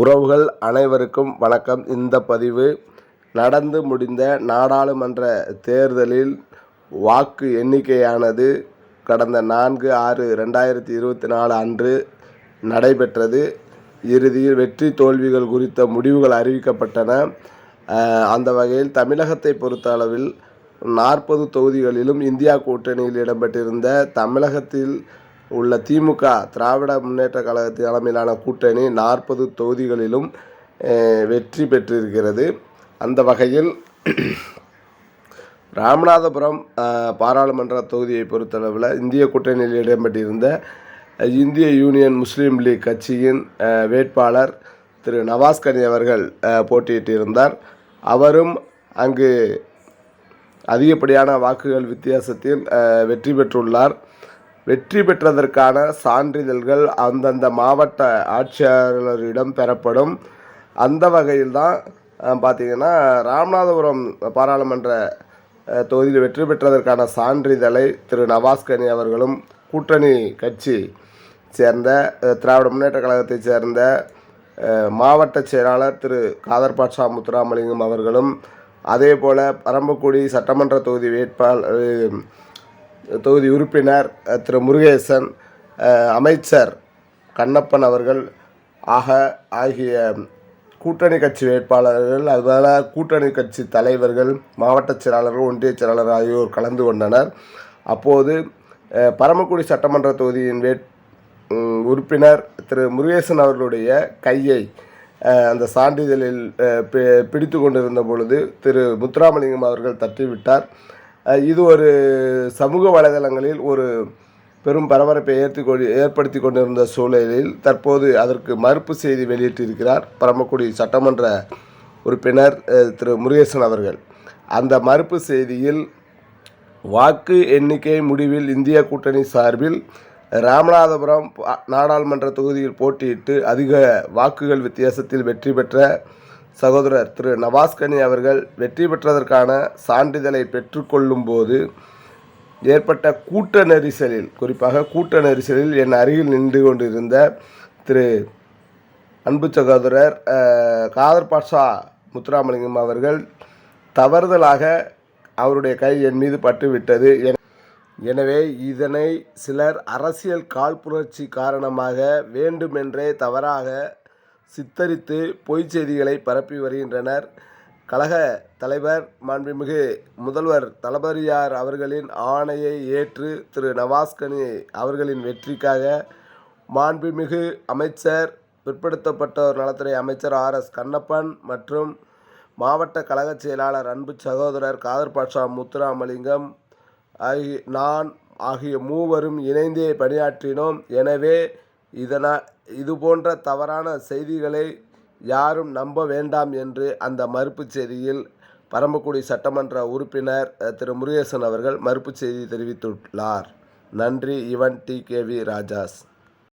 உறவுகள் அனைவருக்கும் வணக்கம். இந்த பதிவு நடந்து முடிந்த நாடாளுமன்ற தேர்தலில் வாக்கு எண்ணிக்கையானது கடந்த நான்கு ஆறு ரெண்டாயிரத்தி இருபத்தி நாலு அன்று நடைபெற்றது. இறுதியில் வெற்றி தோல்விகள் குறித்த முடிவுகள் அறிவிக்கப்பட்டன. அந்த வகையில் தமிழகத்தை பொறுத்த அளவில் நாற்பது தொகுதிகளிலும் இந்தியா கூட்டணியில் இடம்பெற்றிருந்த தமிழகத்தில் உள்ள திமுக திராவிட முன்னேற்ற கழகத்தின் தலைமையிலான கூட்டணி நாற்பது தொகுதிகளிலும் வெற்றி பெற்றிருக்கிறது. அந்த வகையில் ராமநாதபுரம் பாராளுமன்ற தொகுதியை பொறுத்தளவில் இந்திய கூட்டணியில் இடம்பெற்றிருந்த இந்திய யூனியன் முஸ்லீம் லீக் கட்சியின் வேட்பாளர் திரு நவாஸ்கனி அவர்கள் போட்டியிட்டிருந்தார். அவரும் அங்கு அதிகப்படியான வாக்குகள் வித்தியாசத்தில் வெற்றி பெற்றுள்ளார். வெற்றி பெற்றதற்கான சான்றிதழ்கள் அந்தந்த மாவட்ட ஆட்சியாளரிடம் பெறப்படும். அந்த வகையில் தான் பார்த்திங்கன்னா ராமநாதபுரம் பாராளுமன்ற தொகுதியில் வெற்றி பெற்றதற்கான சான்றிதழை திரு நவாஸ்கனி அவர்களும் கூட்டணி கட்சி சேர்ந்த திராவிட முன்னேற்ற கழகத்தைச் சேர்ந்த மாவட்ட செயலாளர் திரு காதர் பாட்ஷா முத்துராமலிங்கம் அவர்களும் அதே போல் பரம்பக்குடி சட்டமன்ற தொகுதி வேட்பாளர் தொகுதி உறுப்பினர் திரு முருகேசன் அமைச்சர் கண்ணப்பன் அவர்கள் ஆக ஆகிய கூட்டணி கட்சி வேட்பாளர்கள் அதுபோல கூட்டணி கட்சி தலைவர்கள் மாவட்ட செயலாளர்கள் ஒன்றிய செயலாளர் ஆகியோர் கலந்து கொண்டனர். அப்போது பரமக்குடி சட்டமன்ற தொகுதியின் வேட் உறுப்பினர் திரு முருகேசன் அவர்களுடைய கையை அந்த சான்றிதழில் பி- பிடித்து கொண்டிருந்த பொழுது திரு முத்துராமலிங்கம் அவர்கள் தட்டிவிட்டார். இது ஒரு சமூக வலைதளங்களில் ஒரு பெரும் பரபரப்பை ஏற்றி கொண்டு ஏற்படுத்தி கொண்டிருந்த சூழலில் தற்போது அதற்கு மறுப்பு செய்தி வெளியிட்டிருக்கிறார் பரமக்குடி சட்டமன்ற உறுப்பினர் திரு முருகேசன் அவர்கள். அந்த மறுப்பு செய்தியில் வாக்கு எண்ணிக்கை முடிவில் இந்திய கூட்டணி சார்பில் ராமநாதபுரம் நாடாளுமன்ற தொகுதியில் போட்டியிட்டு அதிக வாக்குகள் வித்தியாசத்தில் வெற்றி பெற்ற சகோதரர் திரு நவாஸ்கனி அவர்கள் வெற்றி பெற்றதற்கான சான்றிதழை பெற்றுக்கொள்ளும் போது ஏற்பட்ட கூட்ட நெரிசலில் குறிப்பாக கூட்ட நெரிசலில் என் அருகில் நின்று கொண்டிருந்த திரு அன்பு சகோதரர் காதர் பாட்ஷா முத்துராமலிங்கம் அவர்கள் தவறுதலாக அவருடைய கை என் மீது பட்டுவிட்டது எனவே இதனை சிலர் அரசியல் காழ்ப்புணர்ச்சி காரணமாக வேண்டுமென்றே தவறாக சித்தரித்து பொய்ச் செய்திகளை பரப்பி வருகின்றனர். கழக தலைவர் மாண்புமிகு முதல்வர் தளபதியார் அவர்களின் ஆணையை ஏற்று திரு நவாஸ்கனி அவர்களின் வெற்றிக்காக மாண்புமிகு அமைச்சர் பிற்படுத்தப்பட்டோர் நலத்துறை அமைச்சர் ஆர். எஸ். கண்ணப்பன் மற்றும் மாவட்ட கழகச் செயலாளர் அன்பு சகோதரர் காதர் பாட்ஷா முத்துராமலிங்கம் ஆகிய நான் ஆகிய மூவரும் இணைந்தே பணியாற்றினோம். எனவே இதனால் இது போன்ற தவறான செய்திகளை யாரும் நம்ப வேண்டாம் என்று அந்த மறுப்புச் செய்தியில் பரமக்குடி சட்டமன்ற உறுப்பினர் திரு. முருகேசன் அவர்கள் மறுப்புச் செய்தி தெரிவித்துள்ளார். நன்றி இவன் டி. கே. வி. ராஜாஸ்.